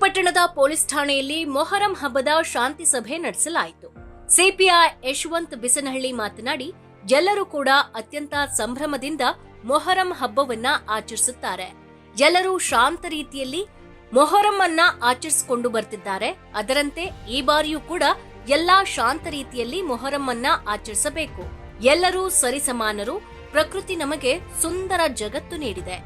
ಪಟ್ಟಣದ ಪೊಲೀಸ್ ಠಾಣೆಯಲ್ಲಿ ಮೊಹರಂ ಹಬ್ಬದ ಶಾಂತಿ ಸಭೆ ನಡೆಸಲಾಯಿತು. ಸಿಪಿಐ ಯಶವಂತ್ ಬಿಸನಹಳ್ಳಿ ಮಾತನಾಡಿ, ಎಲ್ಲರೂ ಕೂಡ ಅತ್ಯಂತ ಸಂಭ್ರಮದಿಂದ ಮೊಹರಂ ಹಬ್ಬವನ್ನ ಆಚರಿಸುತ್ತಾರೆ. ಎಲ್ಲರೂ ಶಾಂತ ರೀತಿಯಲ್ಲಿ ಮೊಹರಂ ಅನ್ನ ಆಚರಿಸಿಕೊಂಡು ಬರ್ತಿದ್ದಾರೆ. ಅದರಂತೆ ಈ ಬಾರಿಯೂ ಕೂಡ ಎಲ್ಲಾ ಶಾಂತ ರೀತಿಯಲ್ಲಿ ಮೊಹರಂ ಅನ್ನ ಆಚರಿಸಬೇಕು. ಎಲ್ಲರೂ ಸರಿಸಮಾನರು, ಪ್ರಕೃತಿ ನಮಗೆ ಸುಂದರ ಜಗತ್ತು ನೀಡಿದೆ.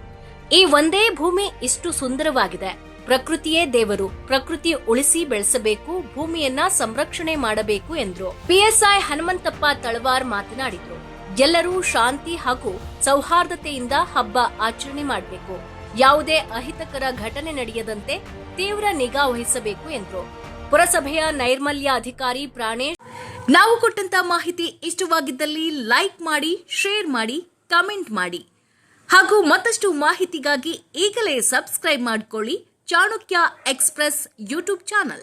ಈ ಒಂದೇ ಭೂಮಿ ಇಷ್ಟು ಸುಂದರವಾಗಿದೆ. ಪ್ರಕೃತಿಯೇ ದೇವರು, ಪ್ರಕೃತಿ ಉಳಿಸಿ ಬೆಳೆಸಬೇಕು, ಭೂಮಿಯನ್ನ ಸಂರಕ್ಷಣೆ ಮಾಡಬೇಕು ಎಂದ್ರು. ಪಿಎಸ್ಐ ಹನುಮಂತಪ್ಪ ತಳವಾರ್ ಮಾತನಾಡಿದರು. ಎಲ್ಲರೂ ಶಾಂತಿ ಹಾಗೂ ಸೌಹಾರ್ದತೆಯಿಂದ ಹಬ್ಬ ಆಚರಣೆ ಮಾಡಬೇಕು. ಯಾವುದೇ ಅಹಿತಕರ ಘಟನೆ ನಡೆಯದಂತೆ ತೀವ್ರ ನಿಗಾ ವಹಿಸಬೇಕು ಎಂದರು. ಪುರಸಭೆಯ ನೈರ್ಮಲ್ಯ ಅಧಿಕಾರಿ ಪ್ರಾಣೇಶ್. ನಾವು ಕೊಟ್ಟಂತ ಮಾಹಿತಿ ಇಷ್ಟವಾಗಿದ್ದಲ್ಲಿ ಲೈಕ್ ಮಾಡಿ, ಶೇರ್ ಮಾಡಿ, ಕಮೆಂಟ್ ಮಾಡಿ. ಹಾಗೂ ಮತ್ತಷ್ಟು ಮಾಹಿತಿಗಾಗಿ ಈಗಲೇ ಸಬ್ಸ್ಕ್ರೈಬ್ ಮಾಡಿಕೊಳ್ಳಿ. Chanakya express YouTube channel.